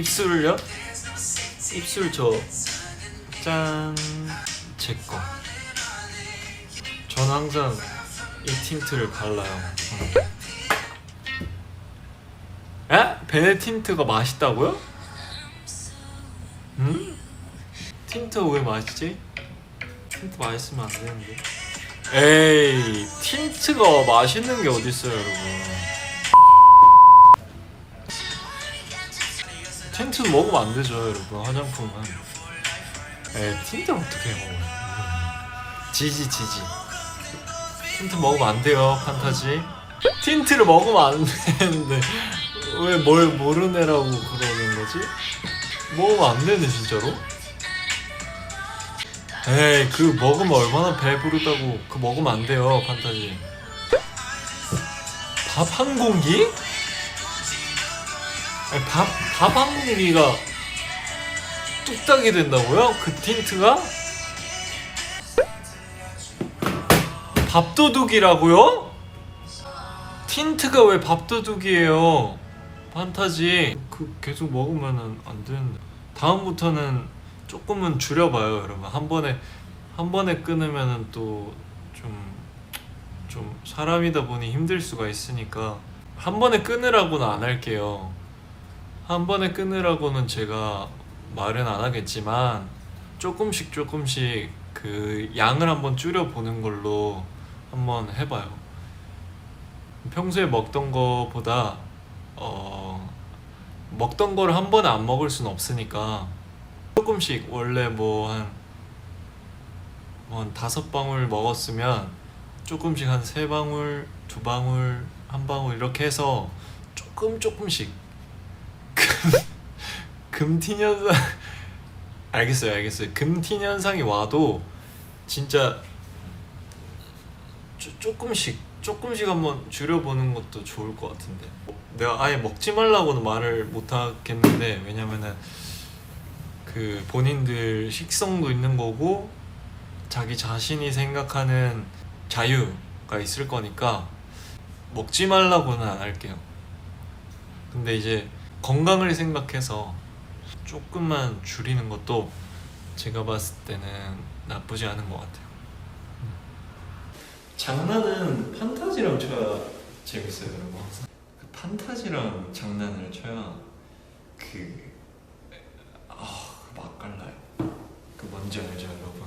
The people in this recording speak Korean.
입술을요? 입술 저 짠. 제 거. 저는 항상 이 틴트를 발라요. 에? 베네 틴트가 맛있다고요? 음? 틴트 왜 맛있지? 틴트 맛있으면 안 되는데. 에이, 틴트가 맛있는 게 어딨어요, 여러분. 틴트 먹으면 안 되죠, 여러분. 화장품은. 에, 틴트 어떻게 먹어요? 지지, 지지. 틴트 먹으면 안 돼요, 판타지. 틴트를 먹으면 안 되는데 왜 뭘 모르네라고 그러는 거지? 먹으면 안 되네 진짜로? 에이 그 먹으면 얼마나 배부르다고 그 먹으면 안 돼요 판타지 밥 한 공기? 아니, 밥, 밥한 공기가 뚝딱이 된다고요? 그 틴트가? 밥도둑이라고요? 틴트가 왜 밥도둑이에요? 판타지 그 계속 먹으면은 안 되는데 다음부터는 조금은 줄여봐요 여러분 한 번에 한 번에 끊으면은 또좀좀 사람이다 보니 힘들 수가 있으니까 한 번에 끊으라고는 안 할게요 한 번에 끊으라고는 제가 말은 안 하겠지만 조금씩 조금씩 그 양을 한번 줄여 보는 걸로 한번 해봐요. 평소에 먹던 거보다 어 먹던 거를 한 번에 안 먹을 순 없으니까 조금씩 원래 뭐한 한 다섯 방울 먹었으면 조금씩 한 세 방울, 두 방울, 한 방울 이렇게 해서 조금 조금씩 금 금틴 현상 알겠어요, 알겠어요. 금틴 현상이 와도 진짜 조, 조금씩 조금씩 한번 줄여보는 것도 좋을 것 같은데 내가 아예 먹지 말라고는 말을 못 하겠는데 왜냐면은 그 본인들 식성도 있는 거고 자기 자신이 생각하는 자유가 있을 거니까 먹지 말라고는 안 할게요 근데 이제 건강을 생각해서 조금만 줄이는 것도 제가 봤을 때는 나쁘지 않은 것 같아요. 장난은 판타지랑 쳐야 재밌어요 여러분. 그 판타지랑 장난을 쳐야 그... 아... 그 맛깔나요. 그 뭔지 알죠 여러분